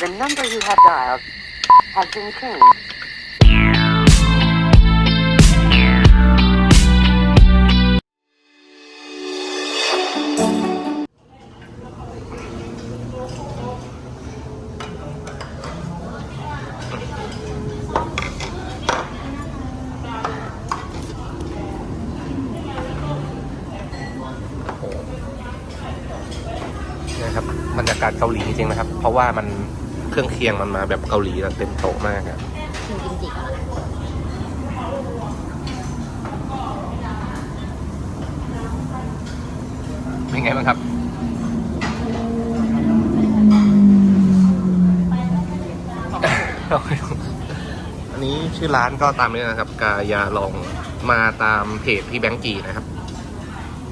The number you have dialed has been changed. บรรยากาศเกาหลีจริงๆนะครับ เพราะว่ามันเครื่องเคียงมันมาแบบเกาหลีเต็มโต๊ะมากอะกินกิมจิก่อนละเป็นไงบ้างครับอันนี้ชื่อร้านก็ตามนี้นะครับ กายาลองมาตามเพจพี่แบงกีนะครับ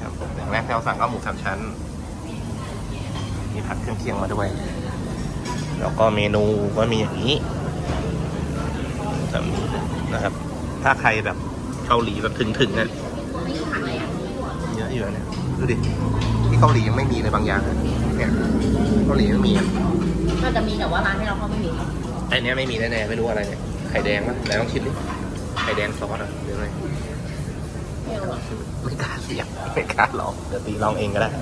ครับผมอย่างแรกที่เราสั่งก็หมูสามชั้น มีผัดเครื่องเคียงมาด้วย แล้วก็เมนูก็มีอย่างนี้แบบนี้นะครับ ถ้าใครแบบเกาหลีแบบถึงๆเนี่ยไม่มีผักเลยอะเยอะอยู่นะเนี่ยดูดิที่เกาหลียังไม่มีเลยบางอย่างอะเนี่ยเกาหลีไม่มีอะน่าจะมีแต่ว่าร้านที่เราเข้าไม่มีไอเนี้ยไม่มีแน่ๆไม่รู้อะไรเนี่ยไข่แดงมั้ยไหนลองชิมดิไข่แดงซอสอะหรืออะไรไม่รู้หรอกไม่กล้าเสียงไม่กล้าลองเดี๋ยวตีลองเองก็ได้นะ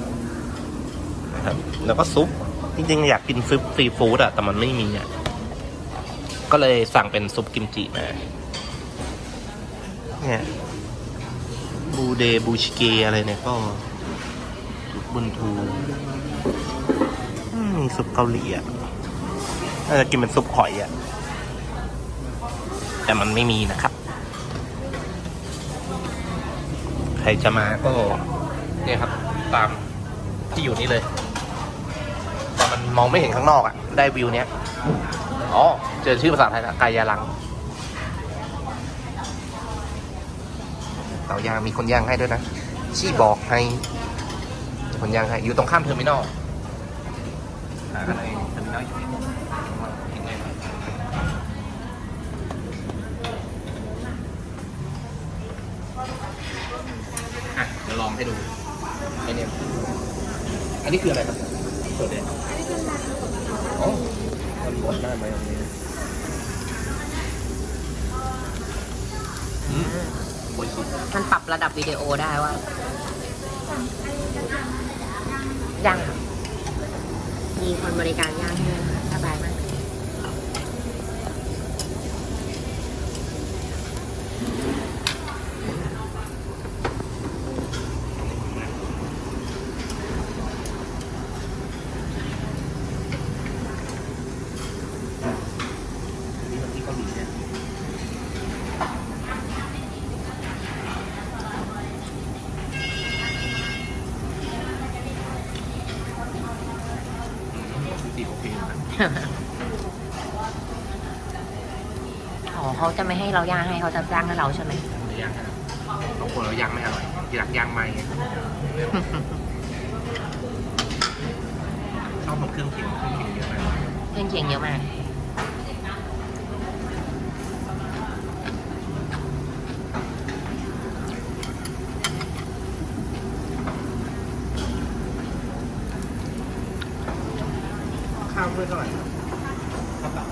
ครับ แล้วก็ซุป จริงๆ อยากกินซุปซีฟู้ดอะแต่มันไม่มีอะก็เลยสั่งเป็นซุปกิมจิมา เนี่ยบูเดบูชิเกอะไรเนี่ยก็ซุปบุนทูมีซุปเกาหลีอะน่าจะกินเป็นซุปหอยอะแต่มันไม่มีนะครับ ใครจะมาก็ เนี่ยครับ ตามที่อยู่นี่เลย มองไม่เห็นข้างนอกอะ่ะ ได้วิวเนี้ย อ๋อ เจอชื่อภาษาไทยนะกายาลังเต่ายางมีคนย่างให้ด้วยนะ ชี้บอกให้ คนย่างให้ อยู่ตรงข้ามเทอร์มินอลหาอะไรเทอร์มินอลอยู่นี่เห็นไหมอะลองให้ดูไอเนี่ยอันนี้คืออะไรครับ โซเดนอ๋อมันหมดได้ไหมอันนี้มันปรับระดับวิดีโอได้ว่า ยังมีคนบริการย่างให้ด้วยค่ะสบายมาก นี่มันที่เกาหลีเนี่ยดีโอเคนะอ๋อเขาจะไม่ให้เราย่างให้เขาจะย่างให้เราใช่ไหมไม่ย่างนะครับบางคนเราย่างไม่อร่อยอยากย่างไหมชอบมันเครื่องเคียงเครื่องเคียงเยอะมากเครื่องเคียงเยอะมาก ข้าวด้วยเท่าไหร่ครับข้าวเปล่า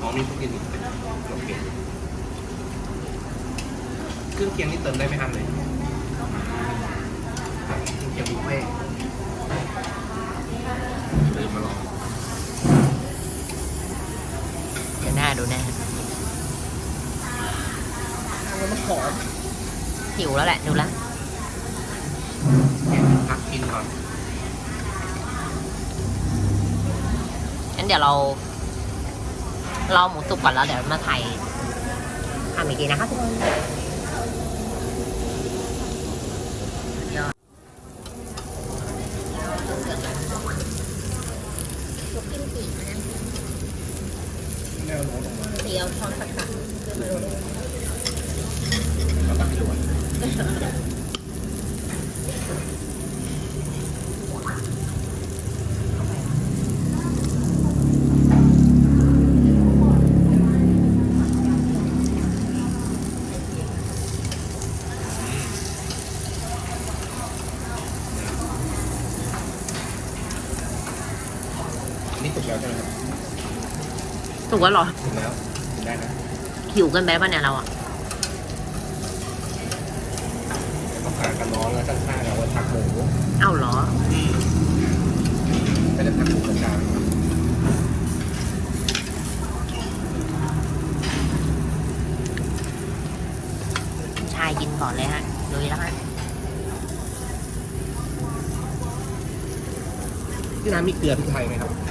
อ๋อมีทุกกินโอเคเครื่องเคียงนี่เติมได้ไหมอันเลยเครื่องเคียงบุฟเฟ่ต์ลืมมาลองเดี๋ยวหน้าดูหน้ามันหอมหิวแล้วแหละ ดูละ พักกินก่อนงั้นเดี๋ยวเรารอหมูสุกก่อนแล้วเดี๋ยวมาถ่ายทำอีกทีนะคะทุกคนยอดลูกกิมจินะแนวโน้มออกมาเดียวช้อนสักกัดขึ้นมาดูแล้วตักให้ดู ก่อนกแล้วใช่ไหมครับถูกแล้วเหรอสุกแล้วกินได้นะหิวกันไปป่ะเนี่ยเราอะต้องการกันร้อนแล้วข้างๆเราว่าทักหมูเอ้าเหรอไม่ได้ทักหมูกระจายชายกินก่อนเลยฮะลุยแล้วฮะที่ร้านมีเกลือพริกไทยไหมครับ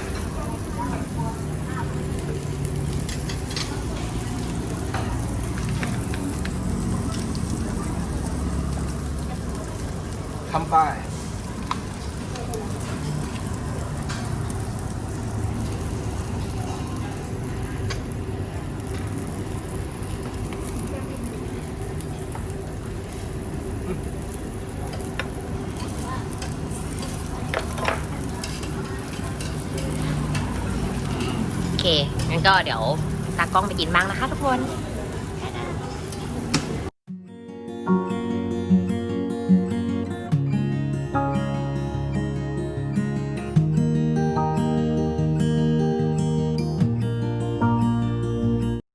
ทำป้ายโอเค งั้นก็เดี๋ยวตากล้องไปกินบ้างนะคะทุกคน